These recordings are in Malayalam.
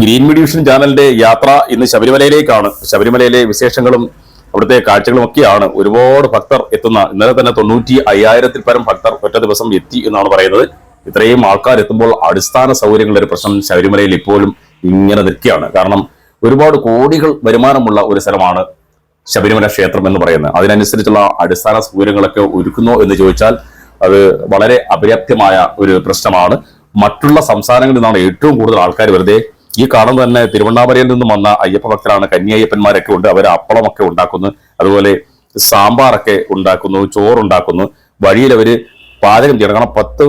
ഗ്രീൻ മീഡിയ ചാനലിന്റെ യാത്ര ഇന്ന് ശബരിമലയിലേക്കാണ്. ശബരിമലയിലെ വിശേഷങ്ങളും അവിടുത്തെ കാഴ്ചകളും ഒക്കെയാണ് ഒരുപാട് ഭക്തർ എത്തുന്ന ഇന്നലെ തന്നെ തൊണ്ണൂറ്റി അയ്യായിരത്തിൽ പരം ഭക്തർ ഒറ്റ ദിവസം എത്തി എന്നാണ് പറയുന്നത്. ഇത്രയും ആൾക്കാർ എത്തുമ്പോൾ അടിസ്ഥാന സൗകര്യങ്ങളുടെ ഒരു പ്രശ്നം ശബരിമലയിൽ ഇപ്പോഴും ഇങ്ങനെ നിൽക്കുകയാണ്. കാരണം ഒരുപാട് കോടികൾ വരുമാനമുള്ള ഒരു സ്ഥലമാണ് ശബരിമല ക്ഷേത്രം എന്ന് പറയുന്നത്. അതിനനുസരിച്ചുള്ള അടിസ്ഥാന സൗകര്യങ്ങളൊക്കെ ഒരുക്കുന്നോ എന്ന് ചോദിച്ചാൽ അത് വളരെ അപര്യാപ്തമായ ഒരു പ്രശ്നമാണ്. മറ്റുള്ള സംസ്ഥാനങ്ങളിൽ നിന്നാണ് ഏറ്റവും കൂടുതൽ ആൾക്കാർ വെറുതെ ഈ കാണുന്നത് തന്നെ തിരുവണ്ണാമലയിൽ നിന്നും വന്ന അയ്യപ്പ ഭക്തരാണ് കന്യായ്യപ്പന്മാരൊക്കെ ഉണ്ട് അവർ അപ്പളമൊക്കെ ഉണ്ടാക്കുന്നു. അതുപോലെ സാമ്പാറൊക്കെ ഉണ്ടാക്കുന്നു ചോറുണ്ടാക്കുന്നു. വഴിയിൽ അവർ പാചകം ചെയ്യണം. കാരണം പത്ത്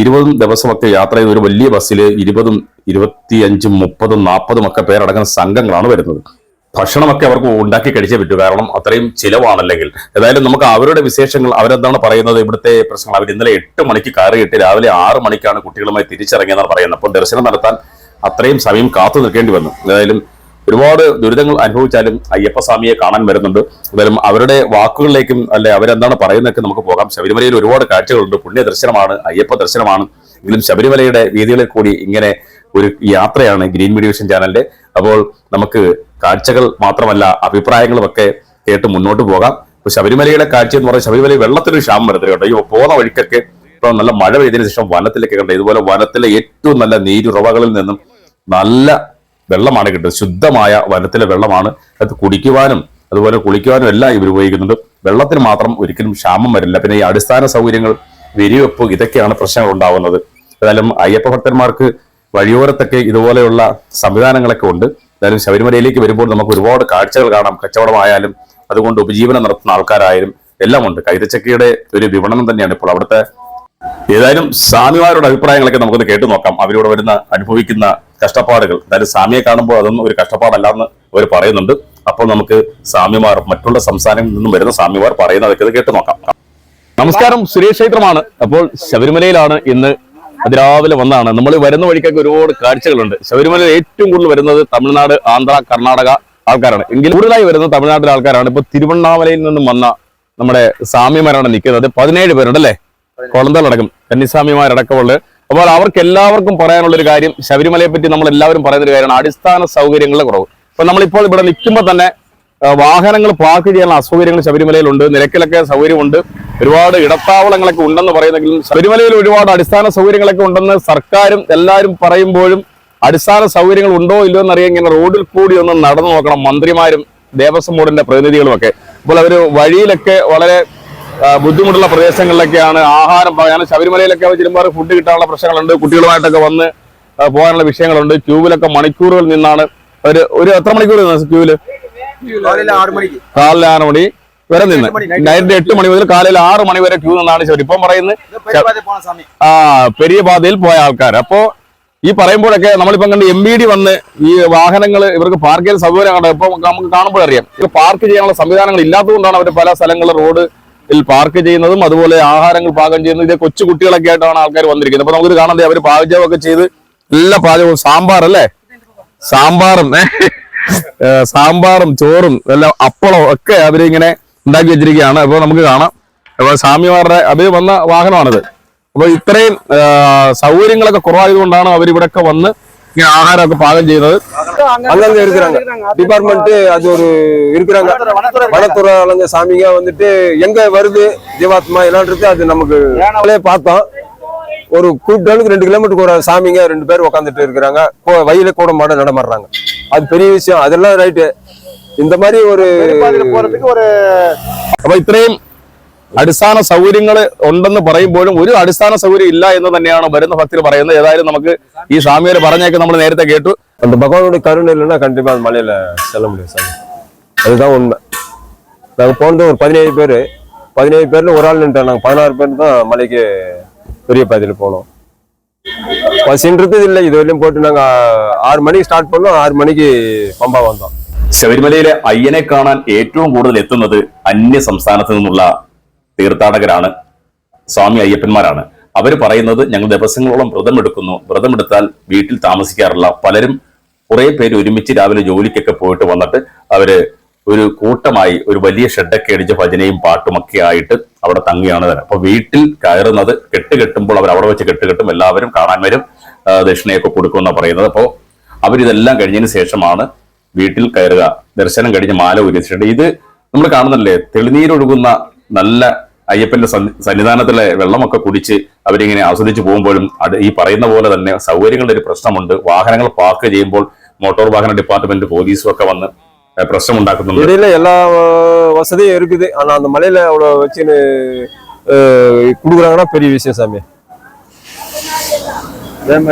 ഇരുപതും ദിവസമൊക്കെ യാത്ര ചെയ്ത് ഒരു വലിയ ബസ്സിൽ ഇരുപതും ഇരുപത്തി അഞ്ചും മുപ്പതും നാൽപ്പതും ഒക്കെ പേരടങ്ങുന്ന സംഘങ്ങളാണ് വരുന്നത്. ഭക്ഷണമൊക്കെ അവർക്ക് ഉണ്ടാക്കി കഴിച്ചേ പറ്റൂ. കാരണം അത്രയും ചിലവാണല്ലെങ്കിൽ. ഏതായാലും നമുക്ക് അവരുടെ വിശേഷങ്ങൾ അവരെന്താണ് പറയുന്നത്? ഇവിടുത്തെ പ്രശ്നങ്ങൾ. അവർ ഇന്നലെ എട്ട് മണിക്ക് കയറിയിട്ട് രാവിലെ ആറ് മണിക്കാണ് കുട്ടികളുമായി തിരിച്ചിറങ്ങിയെന്നാണ് പറയുന്നത്. അപ്പോൾ ദർശനം നടത്താൻ അത്രയും സമയം കാത്തു നിൽക്കേണ്ടി വന്നു. ഏതായാലും ഒരുപാട് ദുരിതങ്ങൾ അനുഭവിച്ചാലും അയ്യപ്പ സ്വാമിയെ കാണാൻ വരുന്നുണ്ട്. എന്തായാലും അവരുടെ വാക്കുകളിലേക്കും അല്ലെ അവരെന്താണ് പറയുന്നതൊക്കെ നമുക്ക് പോകാം. ശബരിമലയിൽ ഒരുപാട് കാഴ്ചകളുണ്ട്. പുണ്യ ദർശനമാണ് അയ്യപ്പ ദർശനമാണ്. എങ്കിലും ശബരിമലയുടെ വീതികളിൽ കൂടി ഇങ്ങനെ ഒരു യാത്രയാണ് ഗ്രീൻ മീഡിയേഷൻ ചാനലിന്റെ. അപ്പോൾ നമുക്ക് കാഴ്ചകൾ മാത്രമല്ല അഭിപ്രായങ്ങളും ഒക്കെ കേട്ട് മുന്നോട്ട് പോകാം. ഇപ്പൊ ശബരിമലയുടെ കാഴ്ച എന്ന് പറഞ്ഞാൽ ശബരിമല വെള്ളത്തിനൊരു ക്ഷാമം വരത്തില്ല കേട്ടോ. ഈ പോകുന്ന വഴിക്കൊക്കെ ഇപ്പൊ നല്ല മഴ പെയ്തതിനു ശേഷം വനത്തിലേക്ക് കണ്ടത് ഇതുപോലെ വനത്തിലെ ഏറ്റവും നല്ല നീരുറവകളിൽ നിന്നും നല്ല വെള്ളമാണ് കിട്ടുന്നത്. ശുദ്ധമായ വനത്തിലെ വെള്ളമാണ് അത് കുടിക്കുവാനും അതുപോലെ കുളിക്കുവാനും എല്ലാം ഇവർ ഉപയോഗിക്കുന്നുണ്ട്. വെള്ളത്തിന് മാത്രം ഒരിക്കലും ക്ഷാമം വരില്ല. പിന്നെ ഈ അടിസ്ഥാന സൗകര്യങ്ങൾ വെരിവെപ്പ് ഇതൊക്കെയാണ് പ്രശ്നങ്ങൾ ഉണ്ടാവുന്നത്. ഏതായാലും അയ്യപ്പ ഭക്തന്മാർക്ക് വഴിയോരത്തൊക്കെ ഇതുപോലെയുള്ള സംവിധാനങ്ങളൊക്കെ ഉണ്ട്. ഏതായാലും ശബരിമലയിലേക്ക് വരുമ്പോൾ നമുക്ക് ഒരുപാട് കാഴ്ചകൾ കാണാം. കച്ചവടമായാലും അതുകൊണ്ട് ഉപജീവനം നടത്തുന്ന ആൾക്കാരായാലും എല്ലാം ഉണ്ട്. കൈതച്ചക്കയുടെ ഒരു വിപണനം തന്നെയാണ് ഇപ്പോൾ അവിടുത്തെ. ഏതായാലും സ്വാമിമാരുടെ അഭിപ്രായങ്ങളൊക്കെ നമുക്കൊന്ന് കേട്ടു നോക്കാം. അവരോട് വരുന്ന അനുഭവിക്കുന്ന കഷ്ടപ്പാടുകൾ. അതായത് സാമിയെ കാണുമ്പോൾ അതൊന്നും ഒരു കഷ്ടപ്പാടല്ല എന്ന് അവർ പറയുന്നുണ്ട്. അപ്പോൾ നമുക്ക് സാമ്യമാർ മറ്റുള്ള സംസ്ഥാനങ്ങളിൽ നിന്നും വരുന്ന സാമ്യമാർ പറയുന്നതൊക്കെ കേട്ട് കേട്ടു നോക്കാം. നമസ്കാരം സുരേഷ് ക്ഷേത്രമാണ്. അപ്പോൾ ശബരിമലയിലാണ് ഇന്ന് അതിരാവിലെ വന്നാണ്. നമ്മൾ വരുന്ന വഴിക്കൊക്കെ ഒരുപാട് കാഴ്ചകളുണ്ട്. ശബരിമലയിൽ ഏറ്റവും കൂടുതൽ വരുന്നത് തമിഴ്നാട് ആന്ധ്ര കർണാടക ആൾക്കാരാണ്. എങ്കിലും കൂടുതലായി വരുന്നത് തമിഴ്നാട്ടിലെ ആൾക്കാരാണ്. ഇപ്പൊ തിരുവണ്ണാമലയിൽ നിന്നും വന്ന നമ്മുടെ സാമ്യമാരാണ് നിൽക്കുന്നത്. പതിനേഴ് പേരുണ്ട് അല്ലേ കൊളന്തലടക്കം കന്നിസ്വാമിമാരടക്കമുള്ള അപ്പോൾ അവർക്ക് എല്ലാവർക്കും പറയാനുള്ള ഒരു കാര്യം ശബരിമലയെ പറ്റി നമ്മൾ എല്ലാവരും പറയുന്ന ഒരു കാര്യമാണ് അടിസ്ഥാന സൗകര്യങ്ങളുടെ കുറവ്. ഇപ്പൊ നമ്മളിപ്പോൾ ഇവിടെ നിൽക്കുമ്പോൾ തന്നെ വാഹനങ്ങൾ പാർക്ക് ചെയ്യാനുള്ള അസൗകര്യങ്ങൾ ശബരിമലയിലുണ്ട് നിരക്കിലൊക്കെ സൗകര്യമുണ്ട് ഒരുപാട് ഇടത്താവളങ്ങളൊക്കെ ഉണ്ടെന്ന് പറയുന്നെങ്കിലും ശബരിമലയിൽ ഒരുപാട് അടിസ്ഥാന സൗകര്യങ്ങളൊക്കെ ഉണ്ടെന്ന് സർക്കാരും എല്ലാവരും പറയുമ്പോഴും അടിസ്ഥാന സൗകര്യങ്ങൾ ഉണ്ടോ ഇല്ലയോ എന്നറിയാൻ ഇങ്ങനെ റോഡിൽ കൂടി ഒന്ന് നടന്നു നോക്കണം മന്ത്രിമാരും ദേവസ്വം ബോർഡിന്റെ പ്രതിനിധികളുമൊക്കെ. അപ്പോൾ അവർ വഴിയിലൊക്കെ വളരെ ബുദ്ധിമുട്ടുള്ള പ്രദേശങ്ങളിലൊക്കെയാണ് ആഹാരം പറയാൻ ശബരിമലയിലൊക്കെ ചെല്ലുമ്പോൾ ഫുഡ് കിട്ടാനുള്ള പ്രശ്നങ്ങളുണ്ട്. കുട്ടികളുമായിട്ടൊക്കെ വന്ന് പോകാനുള്ള വിഷയങ്ങളുണ്ട്. ക്യൂവിലൊക്കെ മണിക്കൂറുകൾ നിന്നാണ് ഒരു ഒരു എത്ര മണിക്കൂർ നിന്നു ക്യൂവിൽ? കാലിൽ ആറ് മണി വരെ നിന്ന്. നൈറ്റ് എട്ട് മണി മുതൽ കാലിൽ ആറ് മണി വരെ ക്യൂ നിന്നാണ് ശബരി. ഇപ്പം പറയുന്നത് ആ പെരിയ പാതയിൽ പോയ ആൾക്കാർ അപ്പോ ഈ പറയുമ്പോഴൊക്കെ നമ്മളിപ്പം കണ്ട് എം ബി ഡി വന്ന് ഈ വാഹനങ്ങൾ ഇവർക്ക് പാർക്ക് ചെയ്യാൻ സൗകര്യം കണ്ടത് ഇപ്പൊ നമുക്ക് കാണുമ്പോഴറിയാം. ഇത് പാർക്ക് ചെയ്യാനുള്ള സംവിധാനങ്ങൾ ഇല്ലാത്തതുകൊണ്ടാണ് അവർ പല സ്ഥലങ്ങളിൽ റോഡ് പാർക്ക് ചെയ്യുന്നതും അതുപോലെ ആഹാരങ്ങൾ പാകം ചെയ്യുന്നതും ഇതേ കൊച്ചു കുട്ടികളൊക്കെ ആയിട്ടാണ് ആൾക്കാർ വന്നിരിക്കുന്നത്. അപ്പൊ നമുക്കിത് കാണാൻ അവർ പാചകമൊക്കെ ചെയ്ത് എല്ലാ പാചകവും സാമ്പാർ അല്ലേ? സാമ്പാറും സാമ്പാറും ചോറും എല്ലാം അപ്പളവും ഒക്കെ അവരിങ്ങനെ ഉണ്ടാക്കി വെച്ചിരിക്കുകയാണ്. അപ്പൊ നമുക്ക് കാണാം. അപ്പൊ സ്വാമിമാരുടെ അവർ വന്ന വാഹനമാണിത്. അപ്പൊ ഇത്രയും സൗകര്യങ്ങളൊക്കെ കുറവായതുകൊണ്ടാണ് അവർ ഒക്കെ വന്ന് இங்கே ஆகாரக்கு பாகம் செய்யறது. அங்கங்க இருக்கிறாங்க. டிபார்ட்மெண்ட் அது ஒரு இருக்கிறாங்க. வனத்துறை அலைஞ்ச சாமிங்க வந்துட்டு எங்க வருது ஜீவாத்மா எல்லாம் அது நமக்கு பார்த்தோம். ஒரு கூட்டலுக்கு ரெண்டு கிலோமீட்டருக்கு ஒரு சாமிங்க ரெண்டு பேர் உட்காந்துட்டு இருக்கிறாங்க. வயல கூட மாட நடமாடுறாங்க. அது பெரிய விஷயம். அதெல்லாம் ரைட்டு. இந்த மாதிரி ஒரு நம்ம இத்திரையும் അടിസ്ഥാന സൗകര്യങ്ങൾ ഉണ്ടെന്ന് പറയുമ്പോഴും ഒരു അടിസ്ഥാന സൗകര്യം ഇല്ല എന്ന് തന്നെയാണ് വരുന്ന ഭക്തർ പറയുന്നത് ഏതായാലും നമുക്ക് ഈ സ്വാമിയെ പറഞ്ഞൊക്കെ നമ്മൾ നേരത്തെ കേട്ടു அந்த பகவானுடைய கருணை இல்லைன்னா கண்டிப்பா அந்த மலையில செல்ல முடியும் சாமி அதுதான் உண்மை நாங்க போனது ஒரு பதினேழு பேர் பதினேழு பேர்ல ஒரு ஆள் நின்ட்டோம் நாங்க பதினாறு பேர் தான் மலைக்கு பெரிய பாதையில போனோம் பசின்றது இல்லை இது வரையும் போட்டு நாங்க ஆறு மணிக்கு ஸ்டார்ட் பண்ணோம் ஆறு மணிக்கு பம்பா வந்தோம் ശബരിമലയിലെ അയ്യനെ കാണാൻ ഏറ്റവും കൂടുതൽ എത്തുന്നത് അന്യ സംസ്ഥാനത്ത് നിന്നുള്ള തീർത്ഥാടകരാണ്. സ്വാമി അയ്യപ്പന്മാരാണ്. അവർ പറയുന്നത് ഞങ്ങൾ ദിവസങ്ങളോളം വ്രതമെടുക്കുന്നു വ്രതമെടുത്താൽ വീട്ടിൽ താമസിക്കാറില്ല. പലരും കുറേ പേര് ഒരുമിച്ച് രാവിലെ ജോലിക്കൊക്കെ പോയിട്ട് വന്നിട്ട് അവർ ഒരു കൂട്ടമായി ഒരു വലിയ ഷെഡൊക്കെ അടിച്ച് ഭജനയും പാട്ടുമൊക്കെ ആയിട്ട് അവിടെ തങ്ങിയാണ് തരാം അപ്പൊ വീട്ടിൽ കയറുന്നത് കെട്ട് കെട്ടുമ്പോൾ അവർ അവിടെ വെച്ച് കെട്ട് കെട്ടും എല്ലാവരും കാണാൻ വരും. ദക്ഷിണയൊക്കെ കൊടുക്കുമെന്നാണ് പറയുന്നത്. അപ്പോൾ അവരിതെല്ലാം കഴിഞ്ഞതിന് ശേഷമാണ് വീട്ടിൽ കയറുക. ദർശനം കഴിഞ്ഞ് മാല ഉരിച്ചിട്ടുണ്ട് ഇത് നമ്മൾ കാണുന്നല്ലേ തെളിനീരൊഴുകുന്ന നല്ല അയ്യപ്പന്റെ സന്നി- സന്നിധാനത്തിലെ വെള്ളമൊക്കെ കുടിച്ച് അവരിങ്ങനെ ആസ്വദിച്ച് പോകുമ്പോഴും അത് ഈ പറയുന്ന പോലെ തന്നെ സൗകര്യങ്ങളുടെ ഒരു പ്രശ്നമുണ്ട് വാഹനങ്ങൾ പാർക്ക് ചെയ്യുമ്പോൾ മോട്ടോർ വാഹന ഡിപ്പാർട്ട്മെന്റ് പോലീസും ഒക്കെ വന്ന് ഏഹ്, പ്രശ്നമുണ്ടാക്കുന്നുണ്ട് இடையில எல்லா அஹ், வசதியும் இருக்குது ஆனா அந்த மலையில அவ்வளவு வச்சுன்னு அஹ், குடுக்குறாங்கன்னா பெரிய விஷயம் சாமி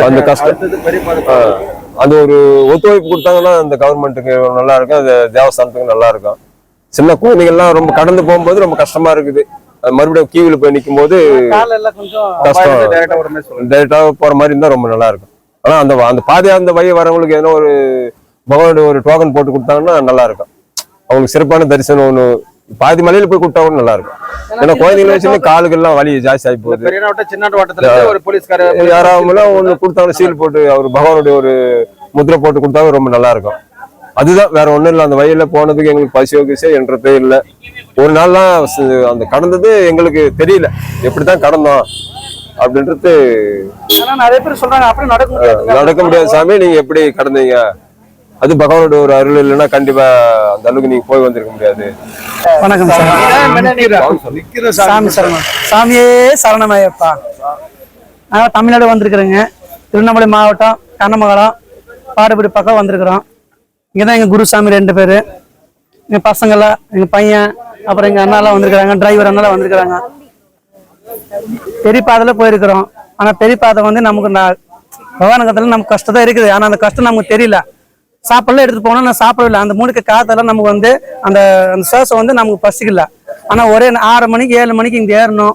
அந்த கஷ்டம் அடுத்தது பெரிய பாதை ஆஹ், அது ஒரு ஒத்துழைப்பு கொடுத்தாங்கன்னா அந்த கவர்மெண்ட்டுக்கு நல்லா இருக்கும் அந்த தேவஸ்தானத்துக்கு நல்லா இருக்கும் சின்ன குழந்தைங்கள்லாம் ரொம்ப கடந்து போகும்போது ரொம்ப கஷ்டமா இருக்குது அது மறுபடியும் கியூவில் போய் நிற்கும் போது கஷ்டம். மாதிரி டைரக்டாக போற மாதிரி இருந்தா ரொம்ப நல்லா இருக்கும். ஆனா அந்த அந்த பாதையா அந்த வழி வரவங்களுக்கு ஏதோ ஒரு பகவானுடைய ஒரு டோக்கன் போட்டு கொடுத்தாங்கன்னா நல்லா இருக்கும். அவங்களுக்கு சிறப்பான தரிசனம் ஒன்று பாதி மலையில போய் கொடுத்தா கூட நல்லா இருக்கும். ஏன்னா குழந்தைங்களை வச்சுன்னு காலுக்கெல்லாம் வலி ஜாஸ்தி ஆகி போகுது. யாராவதுலாம் ஒண்ணு கொடுத்தாலும் சீல் போட்டு அவர் பகவானுடைய ஒரு முத்திரை போட்டு கொடுத்தாலும் ரொம்ப நல்லா இருக்கும். அதுதான் வேற ஒண்ணும் இல்லை அந்த வழியில போனதுக்கு எங்களுக்கு பசி கிசை என்றதே இல்லை ஒரு நாள்லாம் அந்த கடந்தது எங்களுக்கு தெரியல. எப்படிதான் கடந்தோம் அப்படின்றது நிறைய பேர் சொல்றாங்க அப்படி நடக்க முடியாது. நடக்க முடியாது சாமி நீங்க எப்படி கடந்தீங்க? அது பகவானுடைய ஒரு அருள் இல்லைன்னா கண்டிப்பா அந்த அளவுக்கு நீங்க போய் வந்திருக்க முடியாது. வணக்கம் சார் சாமி சரணம். சாமியே சரணமையப்பா. நாங்கள் தமிழ்நாடு வந்திருக்கிறோங்க. திருவண்ணாமலை மாவட்டம் கண்ணமங்கலம் பாடுபடி பக்கம் வந்திருக்கிறோம். இங்கே தான் எங்கள் குருசாமி ரெண்டு பேர். எங்கள் பசங்களாம் எங்கள் பையன் அப்புறம் எங்கள் அண்ணாலாம் வந்திருக்கிறாங்க டிரைவர் அண்ணாலாம் வந்திருக்கிறாங்க. பெரிய பாதையில் போயிருக்கிறோம். ஆனால் பெரிய பாதை வந்து நமக்கு நான் பகவானகத்தில் நமக்கு கஷ்டம் தான் இருக்குது. ஆனால் அந்த கஷ்டம் நமக்கு தெரியல. சாப்பாடுலாம் எடுத்துட்டு போனா நான் சாப்பிடல அந்த மூணுக்கு காத்தெல்லாம் நமக்கு வந்து அந்த அந்த சுவாசம் வந்து நமக்கு பசிக்கல. ஆனா ஒரே ஆறு மணிக்கு ஏழு மணிக்கு இங்க ஏறணும்.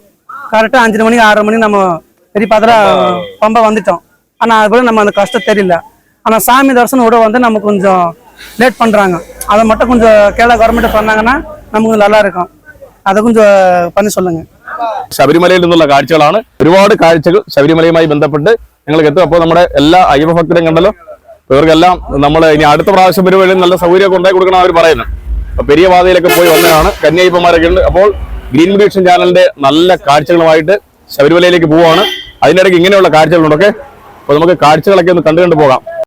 கரெக்டா அஞ்சு மணிக்கு ஆறு மணிக்கு நம்ம பெரிய பாத்திர பம்பை வந்துட்டோம். ஆனா அது கூட நம்ம அந்த கஷ்டம் தெரியல. ஆனா சாமி தரிசனம் விட வந்து நமக்கு கொஞ்சம் லேட் பண்றாங்க. அதை மட்டும் கொஞ்சம் கேரளா கவர்மெண்ட் பண்ணாங்கன்னா நமக்கு கொஞ்சம் நல்லா இருக்கும் அதை கொஞ்சம் பண்ணி சொல்லுங்க ശബരിമലയിൽ നിന്നുള്ള കാഴ്ചകളാണ് ഒരുപാട് കാഴ്ചകൾ ശബരിമലയുമായി ബന്ധപ്പെട്ട് ഞങ്ങൾക്ക് എത്തും അപ്പോൾ നമ്മുടെ എല്ലാ അയ്യപ്പ ഭക്തരെയും കണ്ടല്ലോ അപ്പൊ ഇവർക്കെല്ലാം നമ്മൾ ഇനി അടുത്ത പ്രാവശ്യം വരുമ്പോഴും നല്ല സൗകര്യമൊക്കെ ഉണ്ടാക്കി കൊടുക്കണം അവർ പറയുന്നത് അപ്പൊ പെരിയ പാതയിലൊക്കെ പോയി വന്നതാണ് കന്യായിപ്പന്മാരൊക്കെ ഉണ്ട് അപ്പോൾ ഗ്രീൻ മ്യൂട്ടേഷൻ ചാനലിന്റെ നല്ല കാഴ്ചകളുമായിട്ട് ശബരിമലയിലേക്ക് പോവാണ് അതിനിടയ്ക്ക് ഇങ്ങനെയുള്ള കാഴ്ചകളുണ്ട് ഓക്കെ അപ്പൊ നമുക്ക് കാഴ്ചകളൊക്കെ ഒന്ന് കണ്ടു കണ്ടു പോകാം